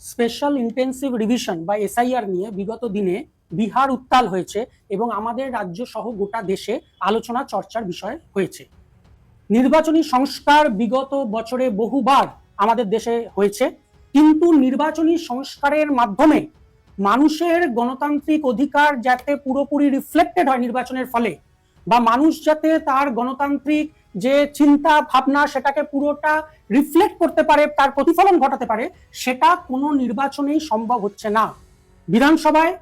Special intensive revision বা SIR নিয়ে বিগত দিনে বিহার উত্তাল হয়েছে এবং আমাদের রাজ্য সহ গোটা দেশে আলোচনা চর্চার বিষয় হয়েছে। নির্বাচনী সংস্কার বিগত বছরে বহুবার আমাদের দেশে হয়েছে, কিন্তু নির্বাচনী সংস্কারের মাধ্যমে মানুষের গণতান্ত্রিক অধিকার যাতে পুরোপুরি রিফ্লেক্টেড হয় নির্বাচনের ফলে বা মানুষ যাতে তার গণতান্ত্রিক যে চিন্তা, ভাবনা সেটাকে পুরোটা রিফ্লেক্ট করতে পারে, তার প্রতিফলন ঘটাতে পারে, সেটা কোনো নির্বাচনেই সম্ভব হচ্ছে না। বিধানসভায়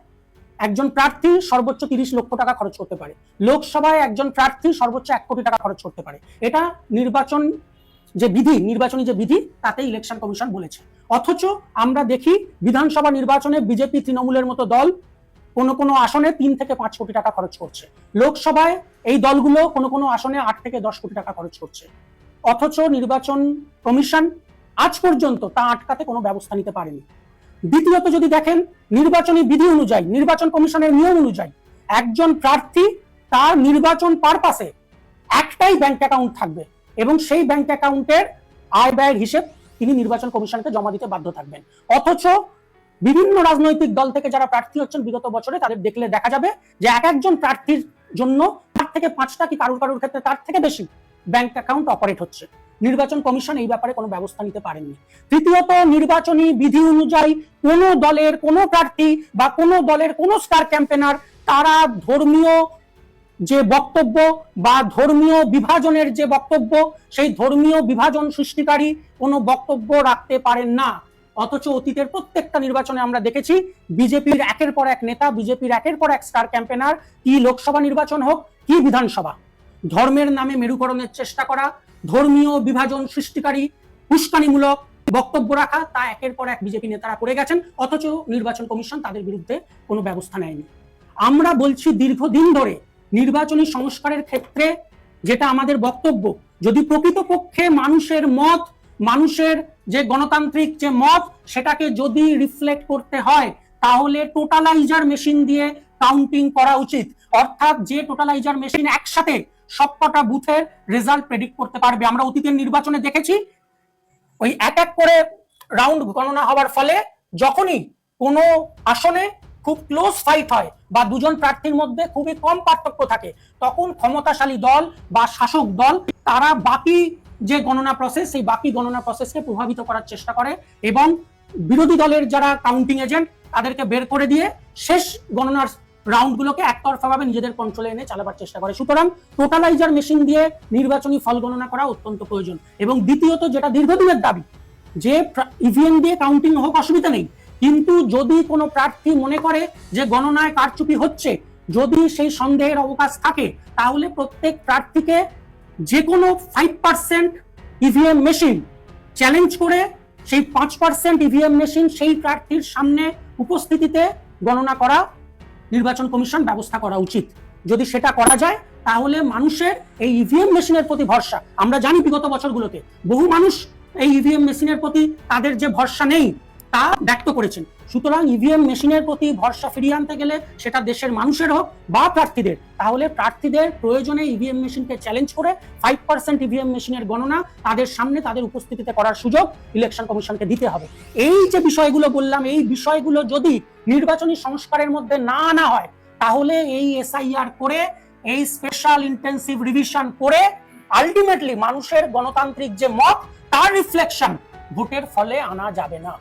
একজন প্রার্থী সর্বোচ্চ তিরিশ লক্ষ টাকা খরচ করতে পারে। লোকসভায় একজন প্রার্থী সর্বোচ্চ এক কোটি টাকা খরচ করতে পারে। এটা নির্বাচন যে বিধি, নির্বাচনী যে বিধি তাতে ইলেকশন কমিশন বলেছে। অথচ আমরা দেখি বিধানসভা নির্বাচনে বিজেপি, তৃণমূলের মতো দল কোনো কোনো আসনে তিন থেকে পাঁচ কোটি টাকা খরচ করছে। লোকসভায় এই দলগুলো কোনো কোনো আসনে আট থেকে দশ কোটি টাকা খরচ করছে। অথচ নির্বাচন কমিশন আজ পর্যন্ত তা আটকাতে কোনো ব্যবস্থা নিতে পারেনি। দ্বিতীয়ত যদি দেখেন, নির্বাচনী বিধি অনুযায়ী, নির্বাচন কমিশনের নিয়ম অনুযায়ী একজন প্রার্থী তার নির্বাচন পারপাসে একটাই ব্যাংক অ্যাকাউন্ট থাকবে এবং সেই ব্যাংক অ্যাকাউন্টের আয় ব্যয়ের হিসেব তিনি নির্বাচন কমিশনকে জমা দিতে বাধ্য থাকবেন। অথচ বিভিন্ন রাজনৈতিক দল থেকে যারা প্রার্থী হচ্ছেন, বিগত বছরে তাদের দেখলে দেখা যাবে যে এক একজন প্রার্থীর জন্য তার থেকে পাঁচটা কি কারুর কারুর ক্ষেত্রে তার থেকে বেশি ব্যাংক অ্যাকাউন্ট অপারেট হচ্ছে। নির্বাচন কমিশন এই ব্যাপারে কোনো ব্যবস্থা নিতে পারেননি। তৃতীয়ত, নির্বাচনী বিধি অনুযায়ী কোনো দলের কোনো প্রার্থী বা কোনো দলের কোনো স্টার ক্যাম্পেনার তারা ধর্মীয় যে বক্তব্য বা ধর্মীয় বিভাজনের যে বক্তব্য, সেই ধর্মীয় বিভাজন সৃষ্টিকারী কোনো বক্তব্য রাখতে পারেন না। অথচ অতীতের প্রত্যেকটা নির্বাচনে আমরা দেখেছি বিজেপির একের পর এক নেতা, বিজেপির একের পর এক স্টার ক্যাম্পেনার কি লোকসভা নির্বাচন হোক, কি বিধানসভা। ধর্মের নামে মেরুকরণের চেষ্টা করা, ধর্মীয় বিভাজন সৃষ্টিকারী, উস্কানিমূলক বক্তব্য রাখা, তা একের পর এক বিজেপি নেতারা করে গেছেন, অথচ নির্বাচন কমিশন তাদের বিরুদ্ধে কোনো ব্যবস্থা নেয়নি। আমরা বলছি দীর্ঘদিন ধরে নির্বাচনী সংস্কারের ক্ষেত্রে যেটা আমাদের বক্তব্য, যদি প্রকৃতপক্ষে মানুষের মত, মানুষের যে গণতান্ত্রিক যে মত সেটাকে যদি রিফ্লেক্ট করতে হয়, তাহলে টোটালাইজার মেশিন দিয়ে কাউন্টিং করা উচিত। অর্থাৎ যে টোটালাইজার মেশিন একসাথে সবকটা বুথের রেজাল্ট প্রেডিক্ট করতে পারবে। আমরা অতীতের নির্বাচনে দেখেছি, ওই এক এক করে রাউন্ড গণনা হওয়ার ফলে যখনই কোনো আসনে খুব ক্লোজ ফাইট হয় বা দুজন প্রার্থীর মধ্যে খুবই কম পার্থক্য থাকে, তখন ক্ষমতাশালী দল বা শাসক দল, তারা বাকি যে গণনা প্রসেস সেই বাকি গণনা প্রসেসকে প্রভাবিত করার চেষ্টা করে এবং বিরোধী দলের যারা কাউন্টিং এজেন্ট তাদেরকে বের করে দিয়ে শেষ গণনার রাউন্ডগুলোকে একতরফাভাবে নিজেদের কন্ট্রোলে এনে চালাবার চেষ্টা করে। সুতরাং টোটালাইজার মেশিন দিয়ে নির্বাচনী ফল গণনা করা অত্যন্ত প্রয়োজন। এবং দ্বিতীয়ত যেটা দীর্ঘদিনের দাবি, যে ইভিএম দিয়ে কাউন্টিং হোক, অসুবিধা নেই। কিন্তু যদি কোনো প্রার্থী মনে করে যে গণনায় কারচুপি হচ্ছে, যদি সেই সন্দেহের অবকাশ থাকে, তাহলে প্রত্যেক প্রার্থীকে যে কোনো five percent EVM machine challenge করে সেই পাঁচ পার্সেন্ট ইভিএম মেশিন সেই প্রার্থীর সামনে উপস্থিতিতে গণনা করা, নির্বাচন কমিশন ব্যবস্থা করা উচিত। যদি সেটা করা যায়, তাহলে মানুষের এই ইভিএম মেশিনের প্রতি ভরসা, আমরা জানি বিগত বছরগুলোতে, বহু মানুষ এই ইভিএম মেশিনের প্রতি তাদের যে ভরসা নেই তা ব্যক্ত করেছেন। সুতরাং ইভিএম মেশিনের প্রতি ভরসা ফিরিয়ে আনতে গেলে সেটা দেশের মানুষের হোক বা প্রার্থীদের। তাহলে প্রার্থীদের প্রয়োজনে ইভিএম মেশিনকে চ্যালেঞ্জ করে ফাইভ পার্সেন্ট ইভিএম মেশিনের গণনা তাদের সামনে তাদের উপস্থিতিতে করার সুযোগ ইলেকশন কমিশনকে দিতে হবে। এই যে বিষয়গুলো বললাম, এই বিষয়গুলো যদি নির্বাচনী সংস্কারের মধ্যে না আনা হয়, তাহলে এই এসআইআর করে, এই স্পেশাল ইন্টেন্সিভ রিভিশন করে আলটিমেটলি মানুষের গণতান্ত্রিক যে মত, তার রিফ্লেকশন ভোটের ফলে আনা যাবে না।